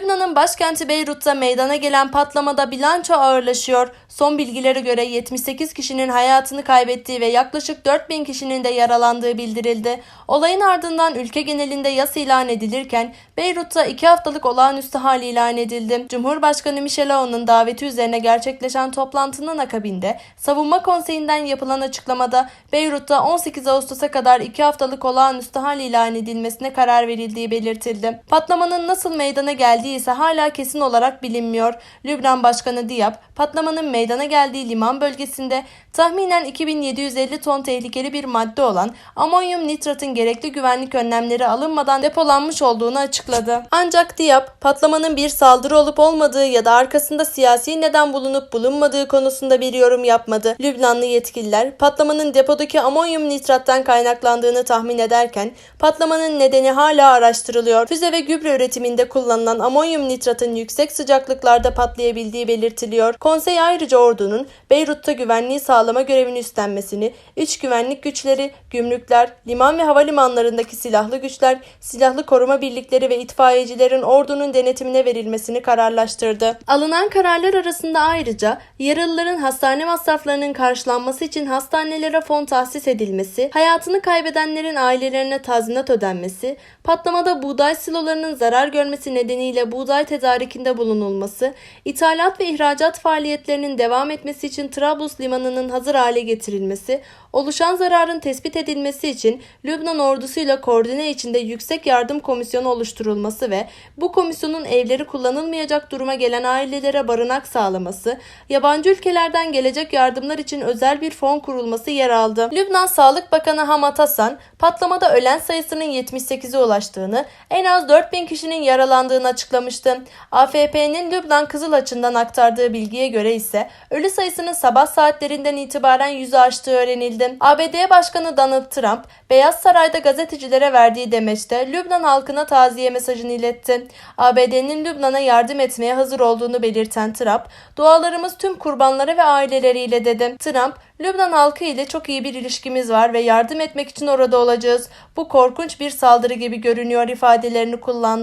club, non, başkenti Beyrut'ta meydana gelen patlamada bilanço ağırlaşıyor. Son bilgilere göre 78 kişinin hayatını kaybettiği ve yaklaşık 4000 kişinin de yaralandığı bildirildi. Olayın ardından ülke genelinde yas ilan edilirken Beyrut'ta 2 haftalık olağanüstü hal ilan edildi. Cumhurbaşkanı Michel Aoun'un daveti üzerine gerçekleşen toplantının akabinde Savunma Konseyi'nden yapılan açıklamada Beyrut'ta 18 Ağustos'a kadar 2 haftalık olağanüstü hal ilan edilmesine karar verildiği belirtildi. Patlamanın nasıl meydana geldiği ise hala kesin olarak bilinmiyor. Lübnan Başkanı Diab, patlamanın meydana geldiği liman bölgesinde tahminen 2750 ton tehlikeli bir madde olan amonyum nitratın gerekli güvenlik önlemleri alınmadan depolanmış olduğunu açıkladı. Ancak Diab, patlamanın bir saldırı olup olmadığı ya da arkasında siyasi neden bulunup bulunmadığı konusunda bir yorum yapmadı. Lübnanlı yetkililer patlamanın depodaki amonyum nitrattan kaynaklandığını tahmin ederken patlamanın nedeni hala araştırılıyor. Füze ve gübre üretiminde kullanılan amonyum nitratın yüksek sıcaklıklarda patlayabildiği belirtiliyor. Konsey ayrıca ordunun Beyrut'ta güvenliği sağlama görevini üstlenmesini, iç güvenlik güçleri, gümrükler, liman ve havalimanlarındaki silahlı güçler, silahlı koruma birlikleri ve itfaiyecilerin ordunun denetimine verilmesini kararlaştırdı. Alınan kararlar arasında ayrıca yaralıların hastane masraflarının karşılanması için hastanelere fon tahsis edilmesi, hayatını kaybedenlerin ailelerine tazminat ödenmesi, patlamada buğday silolarının zarar görmesi nedeniyle buğday tedarikinde bulunulması, ithalat ve ihracat faaliyetlerinin devam etmesi için Trablus limanının hazır hale getirilmesi, oluşan zararın tespit edilmesi için Lübnan ordusuyla koordine içinde Yüksek Yardım Komisyonu oluşturulması ve bu komisyonun evleri kullanılmayacak duruma gelen ailelere barınak sağlaması, yabancı ülkelerden gelecek yardımlar için özel bir fon kurulması yer aldı. Lübnan Sağlık Bakanı Hamad Hasan, patlamada ölen sayısının 78'e ulaştığını, en az 4000 kişinin yaralandığını açıklamıştı. AFP'nin Lübnan Kızıl Haçı'ndan aktardığı bilgiye göre ise ölü sayısının sabah saatlerinden itibaren yüzü aştığı öğrenildi. ABD Başkanı Donald Trump, Beyaz Saray'da gazetecilere verdiği demeçte Lübnan halkına taziye mesajını iletti. ABD'nin Lübnan'a yardım etmeye hazır olduğunu belirten Trump, dualarımız tüm kurbanlara ve aileleriyle dedi. Trump, Lübnan halkı ile çok iyi bir ilişkimiz var ve yardım etmek için orada olacağız. Bu korkunç bir saldırı gibi görünüyor ifadelerini kullandı.